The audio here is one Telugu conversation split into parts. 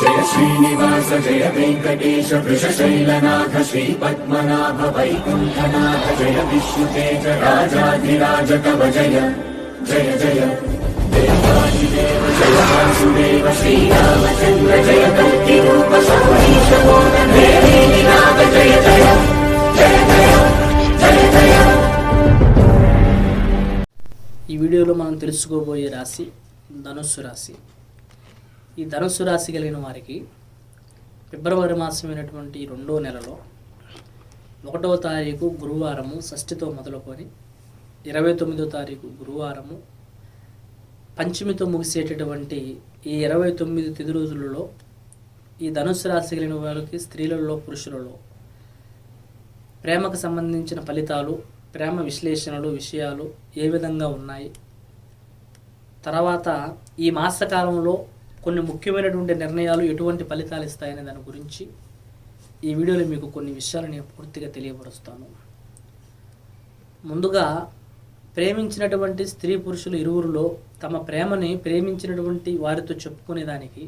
జయ శ్రీనివాస జయ వెంకటేశ వృషశైలనాథ శ్రీ పద్మనాభ వైకుంఠనాథ జయ విష్ణుతేజ రాజాధిరాజ కవ జయ జయ జయ. దేవాదిదేవ జయ వాసుదేవ శ్రీరామచంద్ర జయ కల్కి రూప సౌరీశ నాథ జయ జయ జయ జయ జయ జయ. ఈ వీడియోలో మనం తెలుసుకోబోయే రాశి ధనుస్సు రాశి. ఈ ధనుస్సు రాశి కలిగిన వారికి ఫిబ్రవరి మాసమైనటువంటి రెండో నెలలో ఒకటవ తారీఖు గురువారము షష్ఠితో మొదలుకొని ఇరవై తొమ్మిదో తారీఖు గురువారము పంచమితో ముగిసేటటువంటి ఈ ఇరవై తొమ్మిది తిది రోజులలో ఈ ధనుస్సు రాశి కలిగిన వారికి స్త్రీలలో పురుషులలో ప్రేమకు సంబంధించిన ఫలితాలు ప్రేమ విశ్లేషణలు విషయాలు ఏ విధంగా ఉన్నాయి? తర్వాత ఈ మాసకాలంలో కొన్ని ముఖ్యమైనటువంటి నిర్ణయాలు ఎటువంటి ఫలితాలు ఇస్తాయనే దాని గురించి ఈ వీడియోలో మీకు కొన్ని విషయాలు నేను పూర్తిగా తెలియపరుస్తాను. ముందుగా ప్రేమించినటువంటి స్త్రీ పురుషులు ఇరువురిలో తమ ప్రేమని ప్రేమించినటువంటి వారితో చెప్పుకునేదానికి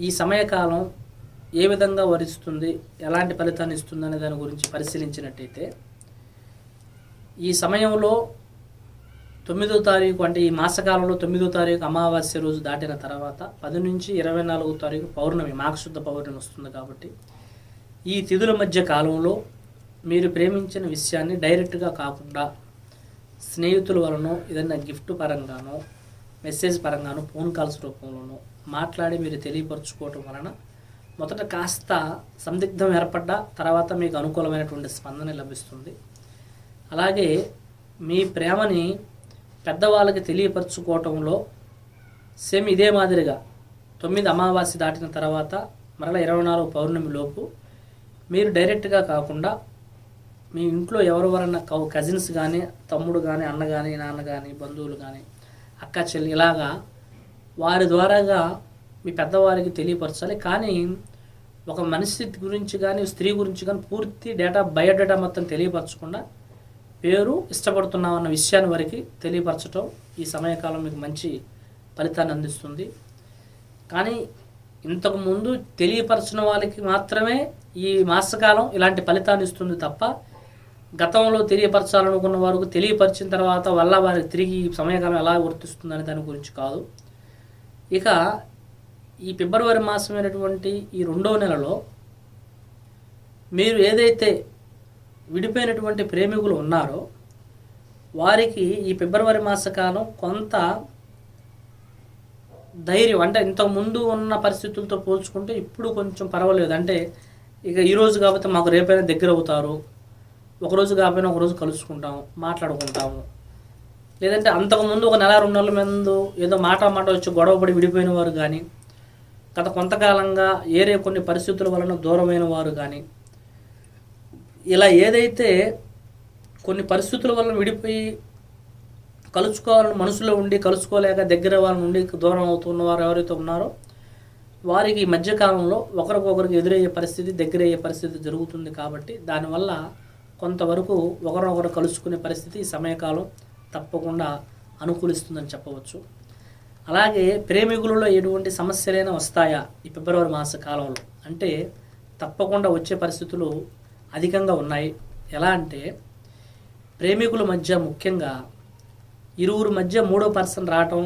ఈ సమయకాలం ఏ విధంగా వరిస్తుంది ఎలాంటి ఫలితాన్ని ఇస్తుందనే దాని గురించి పరిశీలించినట్టయితే ఈ సమయంలో తొమ్మిదో తారీఖు అంటే ఈ మాసకాలంలో తొమ్మిదో తారీఖు అమావాస్య రోజు దాటిన తర్వాత పది నుంచి ఇరవై నాలుగో తారీఖు పౌర్ణమి మాఘశుద్ధ పౌర్ణమి వస్తుంది కాబట్టి ఈ తిథుల మధ్య కాలంలో మీరు ప్రేమించిన విషయాన్ని డైరెక్ట్గా కాకుండా స్నేహితుల వలన ఏదైనా గిఫ్ట్ పరంగానో మెసేజ్ పరంగానో ఫోన్ కాల్స్ రూపంలోనో మాట్లాడి మీరు తెలియపరచుకోవటం వలన మొదట కాస్త సందిగ్ధం ఏర్పడ్డ తర్వాత మీకు అనుకూలమైనటువంటి స్పందన లభిస్తుంది. అలాగే మీ ప్రేమని పెద్దవాళ్ళకి తెలియపరచుకోవటంలో సేమ్ ఇదే మాదిరిగా తొమ్మిది అమావాస్య దాటిన తర్వాత మరలా ఇరవై నాలుగు పౌర్ణమి లోపు మీరు డైరెక్ట్గా కాకుండా మీ ఇంట్లో ఎవరెవరన్నా కౌ కజిన్స్ కానీ తమ్ముడు కానీ అన్న కానీ నాన్న కానీ బంధువులు కానీ అక్క చెల్లి ఇలాగా వారి ద్వారాగా మీ పెద్దవారికి తెలియపరచాలి. కానీ ఒక మనిషి గురించి కానీ స్త్రీ గురించి కానీ పూర్తి డేటా బయోడేటా మొత్తం తెలియపరచకుండా పేరు ఇష్టపడుతున్నాం అన్న విషయాన్ని వారికి తెలియపరచటం ఈ సమయకాలం మీకు మంచి ఫలితాన్ని అందిస్తుంది. కానీ ఇంతకుముందు తెలియపరచిన వాళ్ళకి మాత్రమే ఈ మాసకాలం ఇలాంటి ఫలితాన్ని ఇస్తుంది తప్ప గతంలో తెలియపరచాలనుకున్న వారికి తెలియపరిచిన తర్వాత వల్ల వారికి తిరిగి ఈ సమయకాలం ఎలా వర్తిస్తుందనే దాని గురించి కాదు. ఇక ఈ ఫిబ్రవరి మాసమైనటువంటి ఈ రెండో నెలలో మీరు ఏదైతే విడిపోయినటువంటి ప్రేమికులు ఉన్నారో వారికి ఈ ఫిబ్రవరి మాసకాలం కొంత ధైర్యం అంటే ఇంతకుముందు ఉన్న పరిస్థితులతో పోల్చుకుంటే ఇప్పుడు కొంచెం పర్వాలేదు. అంటే ఇక ఈరోజు కాకపోతే మాకు రేపైనా దగ్గర అవుతారు. ఒకరోజు కాకపోయినా ఒకరోజు కలుసుకుంటాము మాట్లాడుకుంటాము. లేదంటే అంతకుముందు ఒక నెల రెండు నెలల ముందు ఏదో మాట మాట వచ్చి గొడవపడి విడిపోయిన వారు కానీ గత కొంతకాలంగా ఏరే కొన్ని పరిస్థితుల వలన దూరమైన వారు కానీ ఇలా ఏదైతే కొన్ని పరిస్థితుల వల్ల విడిపోయి కలుసుకోవాలని మనసులో ఉండి కలుసుకోలేక దగ్గర వాళ్ళ నుండి దూరం అవుతున్న వారు ఎవరైతే ఉన్నారో వారికి ఈ మధ్యకాలంలో ఒకరికొకరికి ఎదురయ్యే పరిస్థితి దగ్గరయ్యే పరిస్థితి జరుగుతుంది కాబట్టి దానివల్ల కొంతవరకు ఒకరినొకరు కలుసుకునే పరిస్థితి ఈ సమయకాలం తప్పకుండా అనుకూలిస్తుందని చెప్పవచ్చు. అలాగే ప్రేమికులలో ఎటువంటి సమస్యలైనా వస్తాయా ఈ ఫిబ్రవరి మాస కాలంలో? అంటే తప్పకుండా వచ్చే పరిస్థితులు అధికంగా ఉన్నాయి. ఎలా అంటే ప్రేమికుల మధ్య ముఖ్యంగా ఇరువురు మధ్య మూడో పర్సన్ రావటం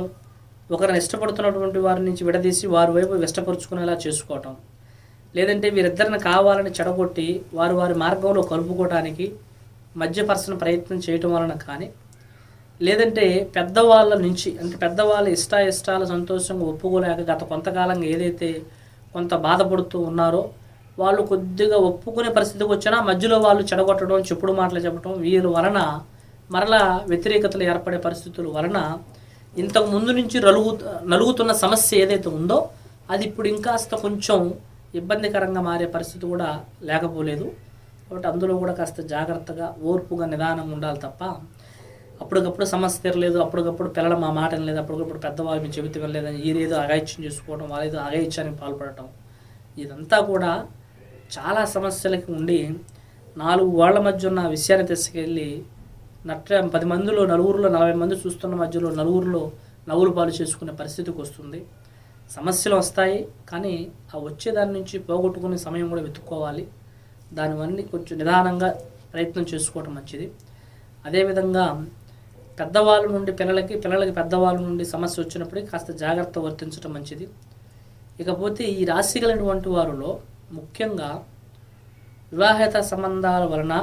ఒకరిని ఇష్టపడుతున్నటువంటి వారి నుంచి విడదీసి వారి వైపు ఇష్టపరుచుకునేలా చేసుకోవటం లేదంటే వీరిద్దరిని కావాలని చెడగొట్టి వారు వారి మార్గంలో కలుపుకోవడానికి మధ్య పర్సన్ ప్రయత్నం చేయటం వలన కానీ లేదంటే పెద్దవాళ్ళ నుంచి అంటే పెద్దవాళ్ళ ఇష్ట ఇష్టాల సంతోషంగా ఒప్పుకోలేక గత కొంతకాలంగా ఏదైతే కొంత బాధపడుతూ ఉన్నారో వాళ్ళు కొద్దిగా ఒప్పుకునే పరిస్థితికి వచ్చినా మధ్యలో వాళ్ళు చెడగొట్టడం చెప్పుడు మాటలు చెప్పడం వీరి వలన మరలా వ్యతిరేకతలు ఏర్పడే పరిస్థితుల వలన ఇంతకు ముందు నుంచి నలుగు నలుగుతున్న సమస్య ఏదైతే ఉందో అది ఇప్పుడు ఇంకాస్త కొంచెం ఇబ్బందికరంగా మారే పరిస్థితి కూడా లేకపోలేదు. కాబట్టి అందులో కూడా కాస్త జాగ్రత్తగా ఓర్పుగా నిదానం ఉండాలి తప్ప అప్పటికప్పుడు సమస్య తీరలేదు అప్పటికప్పుడు పిల్లలు మా మాట లేదు అప్పటికప్పుడు పెద్దవాళ్ళు మీ చెబితే వెళ్ళలేదని ఏదో అగాయిత్యం చేసుకోవడం వాళ్ళేదో అగాయిత్యానికి పాల్పడటం ఇదంతా కూడా చాలా సమస్యలకి ఉండి నాలుగు వాళ్ళ మధ్య ఉన్న విషయాన్ని తీసుకెళ్ళి నట్ట పది మందిలో నలుగురిలో నలభై మంది చూస్తున్న మధ్యలో నలుగురిలో నవ్వులు పాలు చేసుకునే పరిస్థితికి వస్తుంది. సమస్యలు వస్తాయి కానీ ఆ వచ్చే దాని నుంచి పోగొట్టుకునే సమయం కూడా వెతుక్కోవాలి. దానివన్నీ కొంచెం నిదానంగా ప్రయత్నం చేసుకోవడం మంచిది. అదేవిధంగా పెద్దవాళ్ళ నుండి పిల్లలకి పిల్లలకి పెద్దవాళ్ళ నుండి సమస్య వచ్చినప్పుడు కాస్త జాగ్రత్త వర్తించడం మంచిది. ఇకపోతే ఈ రాశి కలిగినటువంటి వారిలో ముఖ్యంగా వివాహేత సంబంధాల వలన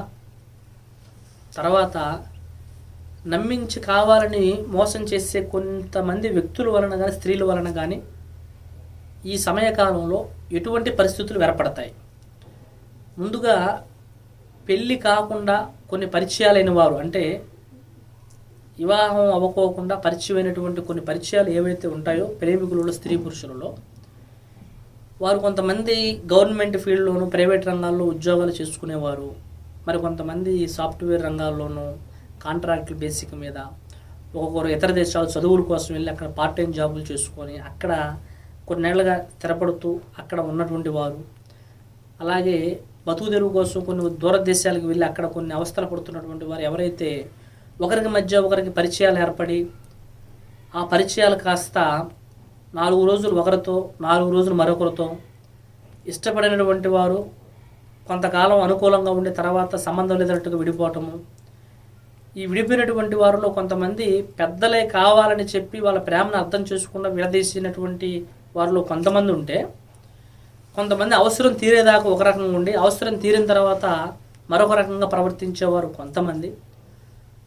తర్వాత నమ్మించి కావాలని మోసం చేసే కొంతమంది వ్యక్తుల వలన కానీ స్త్రీల వలన కానీ ఈ సమయకాలంలో ఎటువంటి పరిస్థితులు ఏర్పడతాయి. ముందుగా పెళ్ళి కాకుండా కొన్ని పరిచయాలైన వారు అంటే వివాహం అవ్వకోకుండా పరిచయమైనటువంటి కొన్ని పరిచయాలు ఏవైతే ఉంటాయో ప్రేమికులలో స్త్రీ పురుషులలో వారు కొంతమంది గవర్నమెంట్ ఫీల్డ్లోనూ ప్రైవేట్ రంగాల్లో ఉద్యోగాలు చేసుకునేవారు. మరి కొంతమంది సాఫ్ట్వేర్ రంగాల్లోనూ కాంట్రాక్ట్ బేసిక్ మీద ఒక్కొక్కరు ఇతర దేశాలు చదువుల కోసం వెళ్ళి అక్కడ పార్ట్ టైం జాబులు చేసుకొని అక్కడ కొన్నేళ్ళుగా స్థిరపడుతూ అక్కడ ఉన్నటువంటి వారు. అలాగే బతుకు తెరువు కోసం కొన్ని దూర దేశాలకు వెళ్ళి అక్కడ కొన్ని అవస్థలు పడుతున్నటువంటి వారు ఎవరైతే ఒకరికి మధ్య ఒకరికి పరిచయాలు ఏర్పడి ఆ పరిచయాలు కాస్త నాలుగు రోజులు ఒకరితో నాలుగు రోజులు మరొకరితో. ఇష్టపడినటువంటి వారు కొంతకాలం అనుకూలంగా ఉండే తర్వాత సంబంధం లేదన్నట్టుగా విడిపోవటము. ఈ విడిపోయినటువంటి వారిలో కొంతమంది పెద్దలే కావాలని చెప్పి వాళ్ళ ప్రేమను అర్థం చేసుకుండా విడదీసినటువంటి వారిలో కొంతమంది ఉంటే కొంతమంది అవసరం తీరేదాకా ఒక రకంగా ఉండి అవసరం తీరిన తర్వాత మరొక రకంగా ప్రవర్తించేవారు కొంతమంది.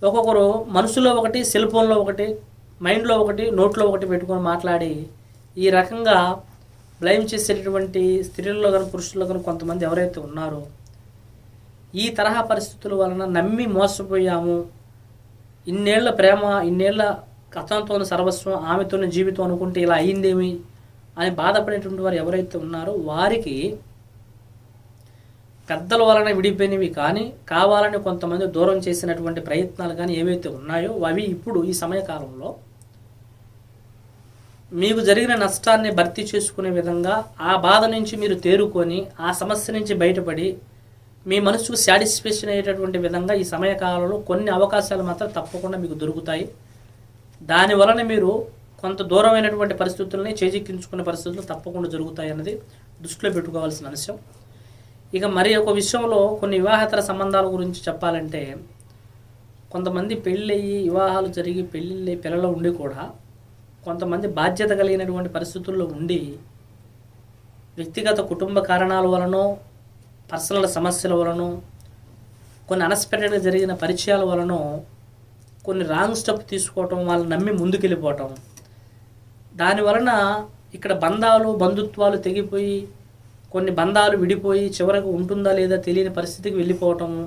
ఒక్కొక్కరు మనసులో ఒకటి సెల్ ఫోన్లో ఒకటి మైండ్లో ఒకటి నోట్లో ఒకటి పెట్టుకొని మాట్లాడి ఈ రకంగా బ్లైమ్ చేసేటటువంటి స్త్రీల్లో కానీ పురుషుల్లో కానీ కొంతమంది ఎవరైతే ఉన్నారో ఈ తరహా పరిస్థితుల వలన నమ్మి మోసపోయాము. ఇన్నేళ్ళ ప్రేమ ఇన్నేళ్ళ అతనితో సర్వస్వం ఆమెతో జీవితం అనుకుంటే ఇలా అయ్యిందేమి అని బాధపడేటువంటి వారు ఎవరైతే ఉన్నారో వారికి పెద్దల వలన విడిపోయినవి కానీ కావాలని కొంతమంది దూరం చేసినటువంటి ప్రయత్నాలు కానీ ఏవైతే ఉన్నాయో అవి ఇప్పుడు ఈ సమయకాలంలో మీకు జరిగిన నష్టాన్ని భర్తీ చేసుకునే విధంగా ఆ బాధ నుంచి మీరు తేరుకొని ఆ సమస్య నుంచి బయటపడి మీ మనసుకు సాటిస్ఫాక్షన్ అయ్యేటటువంటి విధంగా ఈ సమయకాలంలో కొన్ని అవకాశాలు మాత్రం తప్పకుండా మీకు దొరుకుతాయి. దానివలన మీరు కొంత దూరమైనటువంటి పరిస్థితుల్ని చేజిక్కించుకునే పరిస్థితులు తప్పకుండా జరుగుతాయి అన్నది దృష్టిలో పెట్టుకోవాల్సిన అంశం ఇక మరి ఒక విషయంలో కొన్ని వివాహేతర సంబంధాల గురించి చెప్పాలంటే కొంతమంది పెళ్ళయి వివాహాలు జరిగి పెళ్ళిళ్ళి పిల్లలు ఉండి కూడా కొంతమంది బాధ్యత కలిగినటువంటి పరిస్థితుల్లో ఉండి వ్యక్తిగత కుటుంబ కారణాల వలనో పర్సనల్ సమస్యల వలనో కొన్ని అన్ఎక్స్పెక్టెడ్గా జరిగిన పరిచయాల వలనో కొన్ని రాంగ్ స్టెప్ తీసుకోవటం వాళ్ళని నమ్మి ముందుకెళ్ళిపోవటం. దాని వలన ఇక్కడ బంధాలు బంధుత్వాలు తెగిపోయి కొన్ని బంధాలు విడిపోయి చివరకు ఉంటుందా లేదా తెలియని పరిస్థితికి వెళ్ళిపోవటము.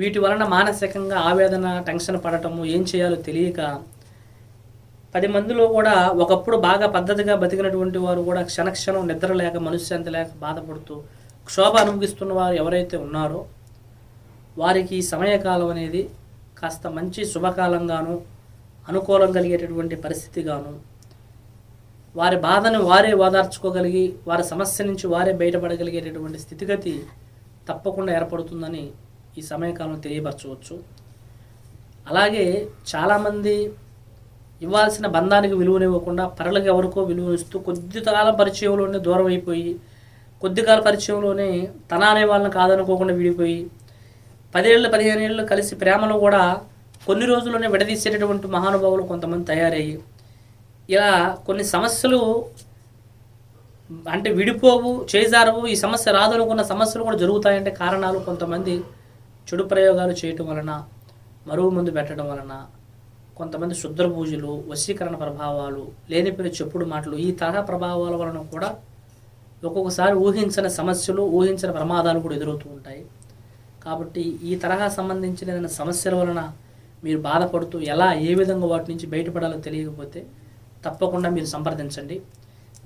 వీటి వలన మానసికంగా ఆవేదన టెన్షన్ పడటము ఏం చేయాలో తెలియక పది మందిలో కూడా ఒకప్పుడు బాగా పద్ధతిగా బతికినటువంటి వారు కూడా క్షణక్షణం నిద్ర లేక మనశ్శాంతి లేక బాధపడుతూ క్షోభ అనుభవిస్తున్న వారు ఎవరైతే ఉన్నారో వారికి ఈ సమయకాలం అనేది కాస్త మంచి శుభకాలంగాను అనుకూలం కలిగేటటువంటి పరిస్థితిగాను వారి బాధను వారే ఓదార్చుకోగలిగి వారి సమస్య నుంచి వారే బయటపడగలిగేటటువంటి స్థితిగతి తప్పకుండా ఏర్పడుతుందని ఈ సమయకాలం తెలియపరచవచ్చు. అలాగే చాలామంది ఇవ్వాల్సిన బంధానికి విలువనివ్వకుండా పరలకు ఎవరికో విలువ ఇస్తూ కొద్ది కాలం పరిచయంలోనే దూరం అయిపోయి కొద్ది కాల పరిచయంలోనే తన అనే వాళ్ళని కాదనుకోకుండా విడిపోయి పదేళ్ళు పదిహేను ఏళ్ళు కలిసి ప్రేమలో కూడా కొన్ని రోజుల్లోనే విడదీసేటటువంటి మహానుభావులు కొంతమంది తయారయ్యి ఇలా కొన్ని సమస్యలు అంటే విడిపోవు చేజారవు ఈ సమస్య రాదనుకున్న సమస్యలు కూడా జరుగుతాయంటే కారణాలు కొంతమంది చెడు ప్రయోగాలు చేయటం వలన మరుగు ముందు పెట్టడం వలన కొంతమంది శుద్ర పూజలు వశీకరణ ప్రభావాలు లేనిపోయిన చెప్పుడు మాటలు ఈ తరహా ప్రభావాల వలన కూడా ఒక్కొక్కసారి ఊహించిన సమస్యలు ఊహించిన ప్రమాదాలు కూడా ఎదురవుతూ ఉంటాయి. కాబట్టి ఈ తరహా సంబంధించిన ఏదైనా సమస్యల వలన మీరు బాధపడుతూ ఎలా ఏ విధంగా వాటి నుంచి బయటపడాలో తెలియకపోతే తప్పకుండా మీరు సంప్రదించండి.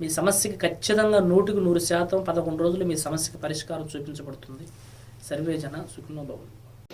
మీ సమస్యకి ఖచ్చితంగా నూటికి నూరు శాతం పదకొండు రోజులు మీ సమస్యకి పరిష్కారం చూపించబడుతుంది. సర్వేజన సుఖనోభవం